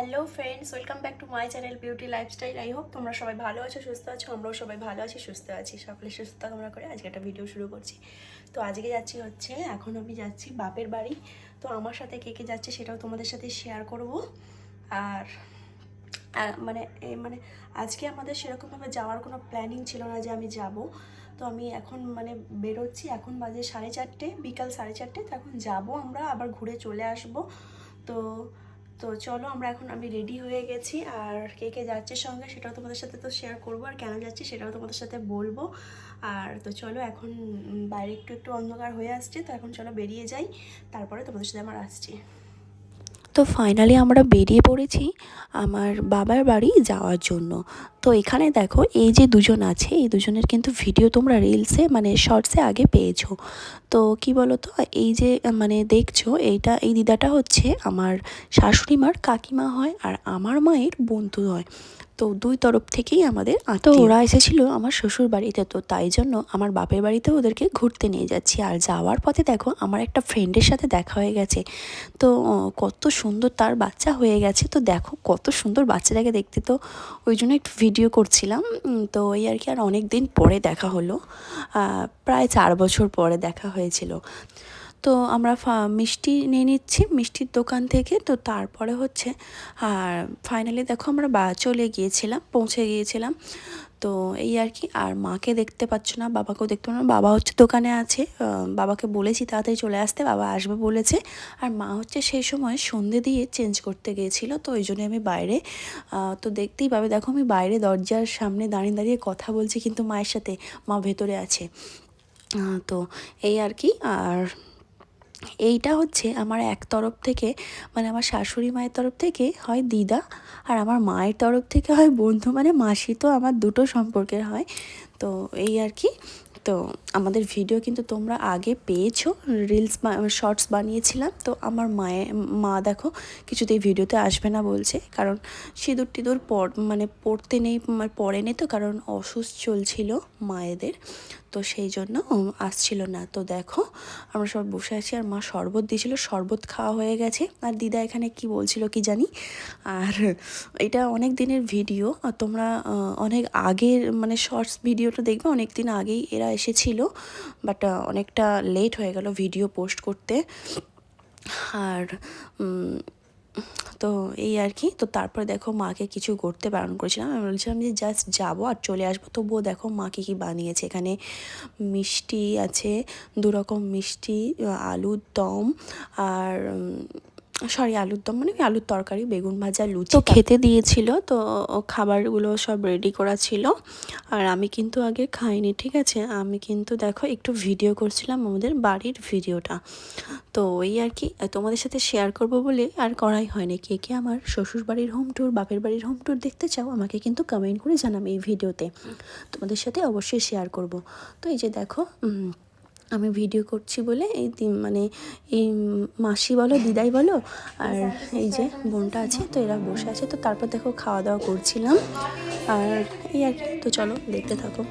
Hello friends, welcome back to my channel beauty lifestyle. I hope তোমরা সবাই ভালো আছো, সুস্থ আছো, আমরাও সবাই ভালো আছি, সুস্থ আছি, সকলে সুস্থতা কামনা করে আজকে একটা ভিডিও শুরু করছি। তো আজকে যাচ্ছি হচ্ছে, এখন আমি যাচ্ছি বাপের বাড়ি। তো আমার সাথে কে কে যাচ্ছে সেটাও তোমাদের সাথে শেয়ার করব। আর মানে মানে আজকে আমাদের সেরকমভাবে যাওয়ার কোনো প্ল্যানিং ছিল না যে আমি যাব। তো আমি এখন মানে বেরোচ্ছি, এখন বাজে সাড়ে চারটে, বিকাল সাড়ে চারটে, তো এখন যাব আমরা, আবার ঘুরে চলে আসব। তো তো চলো, আমরা এখন আমি রেডি হয়ে গেছি। আর কে কে যাচ্ছে সঙ্গে সেটাও তোমাদের সাথে তো শেয়ার করব। আর কেন যাচ্ছি সেটাও তোমাদের সাথে বলব। আর তো চলো, এখন বাইরে একটু একটু অন্ধকার হয়ে আসছে। তো এখন চলো বেরিয়ে যাই। তারপরে তোমাদের সাথে আমার আসছি। তো ফাইনালি আমরা বেরিয়ে পড়েছি আমার বাবার বাড়ি যাওয়ার জন্য। তো এখানে দেখো, এই যে দুজন আছে, এই দুজনের কিন্তু ভিডিও তোমরা রিলসে মানে শর্টসে আগে পেয়েছ। তো কি বলো তো এই যে মানে দেখছ, এইটা, এই দিদাটা হচ্ছে আমার শাশুড়ি মার কাকিমা হয় আর আমার মায়ের বন্ধু হয়। তো দুই তরফ থেকেই আমাদের তো ওরা এসেছিল আমার শ্বশুর বাড়িতে তো তাই জন্য আমার বাপের বাড়িতে ওদেরকে ঘুরতে নিয়ে যাচ্ছি। আর যাওয়ার পথে দেখো আমার একটা ফ্রেন্ডের সাথে দেখা হয়ে গেছে। তো কত সুন্দর তার বাচ্চা হয়ে গেছে। তো দেখো কত সুন্দর বাচ্চাটাকে দেখতে। তো ওই জন্য একটু ভিডিও করছিলাম। তো এই আর কি আর অনেক দিন পরে দেখা হলো। প্রায় চার বছর পরে দেখা হয়েছিল। তো আমরা মিষ্টি নিয়ে নিচ্ছি, মিষ্টির দোকান থেকে। তো তারপরে হচ্ছে, আর ফাইনালি দেখো আমরা বা, চলে গিয়েছিলাম, পৌঁছে গিয়েছিলাম। তো এই আর কি, আর মাকে দেখতে পাচ্ছ না, বাবাকেও দেখতে না। বাবা হচ্ছে দোকানে আছে বাবাকে বলেছি তাড়াতাড়ি চলে আসতে, বাবা আসবে বলেছে। আর মা হচ্ছে সেই সময় সন্ধে দিয়ে চেঞ্জ করতে গিয়েছিল, তো ওই জন্য আমি বাইরে তো দেখতেই পাবে। দেখো আমি বাইরে দরজার সামনে দাঁড়িয়ে দাঁড়িয়ে কথা বলছি কিন্তু মায়ের সাথে, মা ভেতরে আছে। তো এই আর কি, আর এইটা হচ্ছে আমার এক তরফ থেকে মানে আমার শাশুড়ি মায়ের তরফ থেকে হয় দিদা আর আমার মায়ের তরফ থেকে হয় বন্ধু মানে মাসি তো আমার দুটো সম্পর্কের হয়। তো এই আর কি, তো আমাদের ভিডিও কিন্তু তোমরা আগে পেয়েছ রিলস শর্টস বানিয়েছিলাম। তো আমার মায়ের মা দেখো কিছুতেই ভিডিওতে আসবে না বলছে, কারণ সিঁদুর টিঁদুর পর মানে পড়তে নেই মানে পড়ে নেই তো, কারণ অসুস্থ চলছিল মায়েদের। তো সেই জন্য আসছিল না। তো দেখো, আমরা সব বসে আছি আর মা শরবত দিয়েছিল, শরবত খাওয়া হয়ে গেছে। আর দিদা এখানে কি বলছিল কি জানি? আর এটা অনেক দিনের ভিডিও, আর তোমরা অনেক আগের মানে শর্টস ভিডিওটা দেখবে, অনেক দিন আগেই এরা এসেছিল। বাট অনেকটা লেট হয়ে গেল ভিডিও পোস্ট করতে। আর তো এই আর কি। তো তারপরে দেখো মাকে কিছু করতে বারণ করেছিলাম। আমি বলছিলাম যে জাস্ট যাব আর চলে আসব। তবুও দেখো মা কি কী বানিয়েছে? এখানে মিষ্টি আছে, দুরকম মিষ্টি, আলুর দম আর সরি, আলুর দম মানে আলুর তরকারি, বেগুন ভাজা, লুচি। তো খেতে দিয়েছিল, তো খাবারগুলো সব রেডি করা ছিল। আর আমি কিন্তু আগে খাইনি, ঠিক আছে? আমি কিন্তু দেখো, একটু ভিডিও করছিলাম আমাদের বাড়ির ভিডিওটা তো ওই আর কি, তোমাদের সাথে শেয়ার করব বলে আর করাই হয়নি। কে কে আমার শ্বশুর বাড়ির হোম ট্যুর বাপের বাড়ির হোম ট্যুর দেখতে চাও, আমাকে কিন্তু কমেন্ট করে জানাবে এই ভিডিওতে তোমাদের সাথে অবশ্যই শেয়ার করব। তো এই যে দেখো আমি ভিডিও করছি বলে এই মানে এই মাসি বলো, দিদাই বলো, আর এই যে বোনটা আছে, তো এরা বসে আছে, তো তারপর দেখো খাওয়া দাওয়া করছিলাম। আর এই আর তো চলো দেখতে থাকো।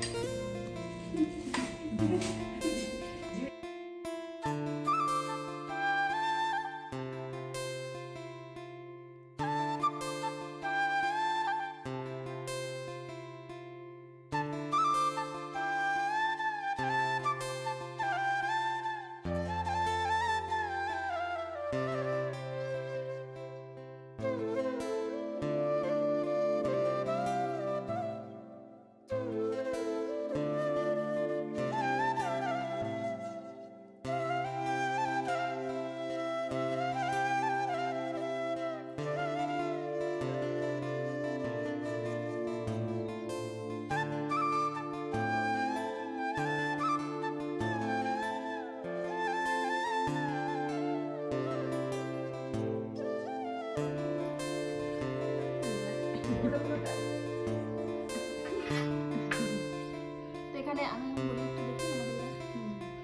এখানে আমি বলি একটু দেখি আমাদের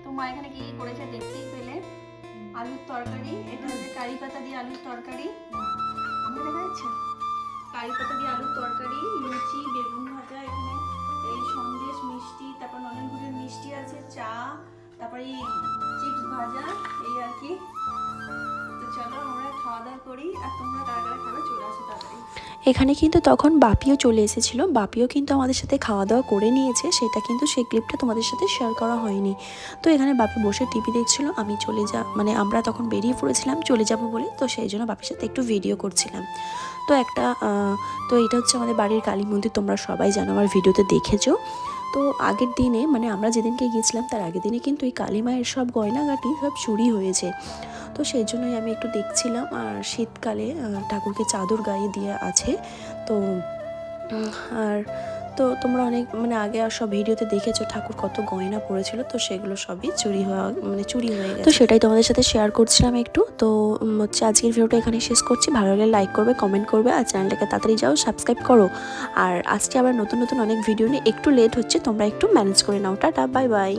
তো মা এখানে কি কি করেছে? দেখতেই পেলে। আলুর তরকারি এটা হচ্ছে কারি পাতা দিয়ে আলুর তরকারি। আমি দেখা যাচ্ছে? কারি পাতা দিয়ে আলুর তরকারি। করি আর তোমরা খাবে, চলে আসো তাড়াতাড়ি। এখানে কিন্তু তখন বাপিও চলে এসেছিল। বাপিও কিন্তু আমাদের সাথে খাওয়া দাওয়া করে নিয়েছে। সেটা কিন্তু সেই ক্লিপটা তোমাদের সাথে শেয়ার করা হয়নি। তো এখানে বাপি বসে টিভি দেখছিল। আমি চলে যা মানে আমরা তখন বেরিয়ে পড়েছিলাম, চলে যাব বলে। তো সেই জন্য বাপির সাথে একটু ভিডিও করছিলাম। তো একটা তো এটা হচ্ছে আমাদের বাড়ির কালী মন্দির। তোমরা সবাই জানো, আমার ভিডিওতে দেখেছ। তো আগের দিনে মানে আমরা যেদিনকে গিয়েছিলাম, তার আগের দিনে কিন্তু এই কালী মায়ের সব গয়নাগাটি সব চুরি হয়েছে। তো সেই জন্যই আমি একটু দেখছিলাম আর শীতকালে ঠাকুরকে চাদর গায়ে দিয়ে আছে। তো আর তো তোমরা অনেক মানে আগে আর সব ভিডিওতে দেখেছ ঠাকুর কত গয়না পড়েছিল তো সেগুলো সবই চুরি হওয়া মানে চুরি হয়ে গেছে। তো সেটাই তোমাদের সাথে শেয়ার করছিলাম একটু। তো হচ্ছে আজকের ভিডিওটা এখানে শেষ করছি। ভালো লাগলে লাইক করবে কমেন্ট করবে আর চ্যানেলটাকে তাড়াতাড়ি যাও সাবস্ক্রাইব করো। আর আজকে আবার নতুন নতুন অনেক ভিডিও নিয়ে একটু লেট হচ্ছে তোমরা একটু ম্যানেজ করে নাও। Tata bye bye